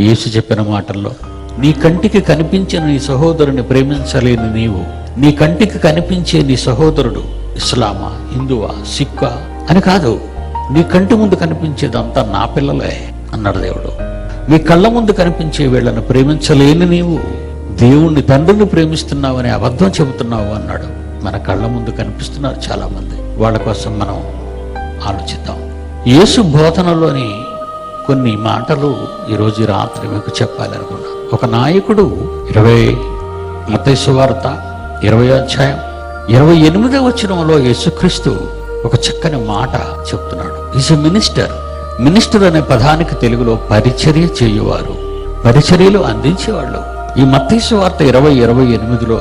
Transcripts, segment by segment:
యేసు చెప్పిన మాటల్లో నీ కంటికి కనిపించిన నీ సహోదరుని ప్రేమించలేని నీవు నీ కంటికి కనిపించే నీ సహోదరుడు ఇస్లామా హిందువా సిక్కా అని కాదు. నీ కంటి ముందు కనిపించేదంతా నా పిల్లలే అన్నాడు దేవుడు. నీ కళ్ళ ముందు కనిపించే వీళ్ళని ప్రేమించలేని నీవు దేవుణ్ణి తండ్రిని ప్రేమిస్తున్నావని అబద్ధం చెబుతున్నావు అన్నాడు. మన కళ్ళ ముందు కనిపిస్తున్నారు చాలామంది. వాళ్ళ కోసం మనం ఆలోచిద్దాం. యేసు బోధనలోని కొన్ని మాటలు ఈరోజు రాత్రి మీకు చెప్పాలనుకున్నాను ఒక నాయకుడు ఇరవై మతైసు వార్త ఇరవై అధ్యాయం ఇరవై ఎనిమిదవ వచనంలో యేసుక్రీస్తు ఒక చక్కని మాట చెప్తున్నాడు. ఈజ్ మినిస్టర్ మినిస్టర్ అనే పదానికి తెలుగులో పరిచర్య చేయువారు. పరిచర్యలు అందించేవాళ్ళు. ఈ మత్తీసు వార్త ఇరవై ఇరవై ఎనిమిదిలో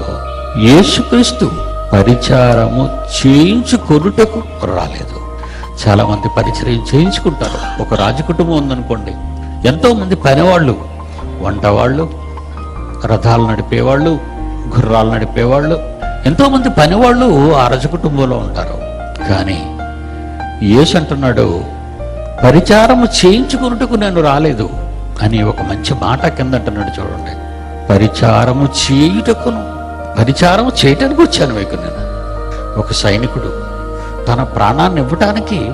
యేసుక్రీస్తు పరిచారము చేయించుకొనుటకు రాలేదు. చాలా మంది చేయించుకుంటారు. ఒక రాజ కుటుంబం ఉందనుకోండి ఎంతో మంది పనివాళ్ళు వంటవాళ్ళు రథాలు నడిపేవాళ్ళు గుర్రాలు నడిపేవాళ్ళు ఎంతో మంది పనివాళ్ళు ఆ రజ కుటుంబంలో ఉంటారు. కానీ యేసు అంటున్నాడు పరిచారము చేయించుకున్నట్టుకు నేను రాలేదు. అని ఒక మంచి మాట కింద అంటున్నాడు చూడండి. పరిచారము చేయుటకును పరిచారము చేయటానికి వచ్చాను మీకు నేను. ఒక సైనికుడు తన ప్రాణాన్ని ఇవ్వటానికి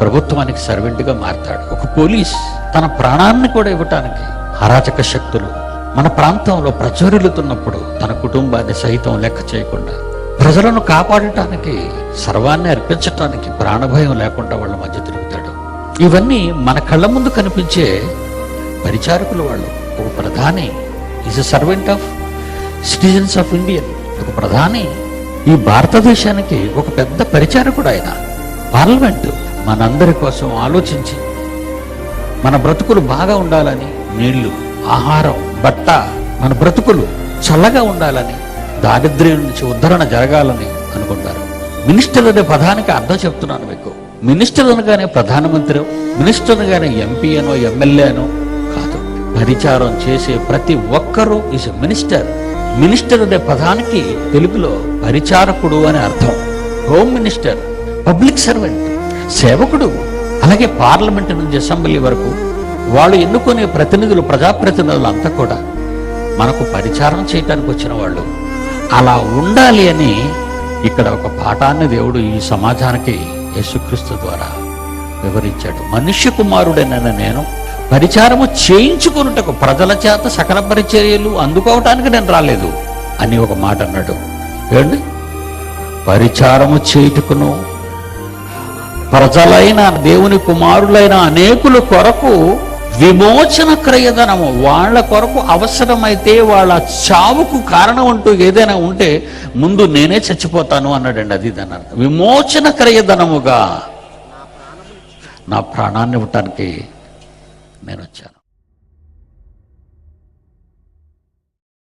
ప్రభుత్వానికి సర్వెంట్గా మారతాడు. ఒక పోలీస్ తన ప్రాణాన్ని కూడా ఇవ్వటానికి అరాచక శక్తులు మన ప్రాంతంలో ప్రచురిల్లుతున్నప్పుడు తన కుటుంబాన్ని సహితం లెక్క చేయకుండా ప్రజలను కాపాడటానికి సర్వాన్ని అర్పించటానికి ప్రాణభయం లేకుండా వాళ్ళ మధ్య తిరుగుతాడు. ఇవన్నీ మన కళ్ళ ముందు కనిపించే పరిచారకులు వాళ్ళు. ఒక ప్రధాని is a servant of citizens of Indian ఒక ప్రధాని ఈ భారతదేశానికి ఒక పెద్ద పరిచారకుడు ఆయన. పార్లమెంటు మనందరి కోసం ఆలోచించి మన బ్రతుకులు బాగా ఉండాలని నీళ్ళు ఆహారం బట్ట మన బ్రతుకులు చల్లగా ఉండాలని దారిద్ర్యం నుంచి ఉద్ధరణ జరగాలని అనుకుంటారు. మినిస్టర్ అనే పదానికి అర్థం చెప్తున్నాను మీకు. మినిస్టర్ అనగానే ప్రధానమంత్రి మినిస్టర్ అనగానే ఎంపీ అనో ఎమ్మెల్యే అనో కాదు. పరిచారం చేసే ప్రతి ఒక్కరూ ఈజ్ మినిస్టర్. మినిస్టర్ అనే పదానికి తెలుగులో పరిచారకుడు అని అర్థం. హోమ్ మినిస్టర్ పబ్లిక్ సర్వెంట్ సేవకుడు అలాగే పార్లమెంట్ నుంచి అసెంబ్లీ వరకు వాళ్ళు ఎన్నుకునే ప్రతినిధులు ప్రజాప్రతినిధులు అంతా కూడా మనకు పరిచారం చేయటానికి వచ్చిన వాళ్ళు. అలా ఉండాలి అని ఇక్కడ ఒక పాఠాన్ని దేవుడు ఈ సమాజానికి యేసుక్రీస్తు ద్వారా వివరించాడు. మనుష్య కుమారుడైన నేను పరిచారము చేయించుకున్నటకు ప్రజల చేత సకల పరిచర్యలు అందుకోవటానికి నేను రాలేదు అని ఒక మాట అన్నాడు. ఏమండి? పరిచారము చేయుటకును ప్రజలైన దేవుని కుమారులైన అనేకుల కొరకు విమోచన క్రయధనము వాళ్ళ కొరకు అవసరమైతే వాళ్ళ చావుకు కారణం అంటూ ఏదైనా ఉంటే ముందు నేనే చచ్చిపోతాను అన్నాడండి. అది దాని విమోచన క్రయధనముగా నా ప్రాణాన్ని ఇవ్వటానికి నేను వచ్చాను.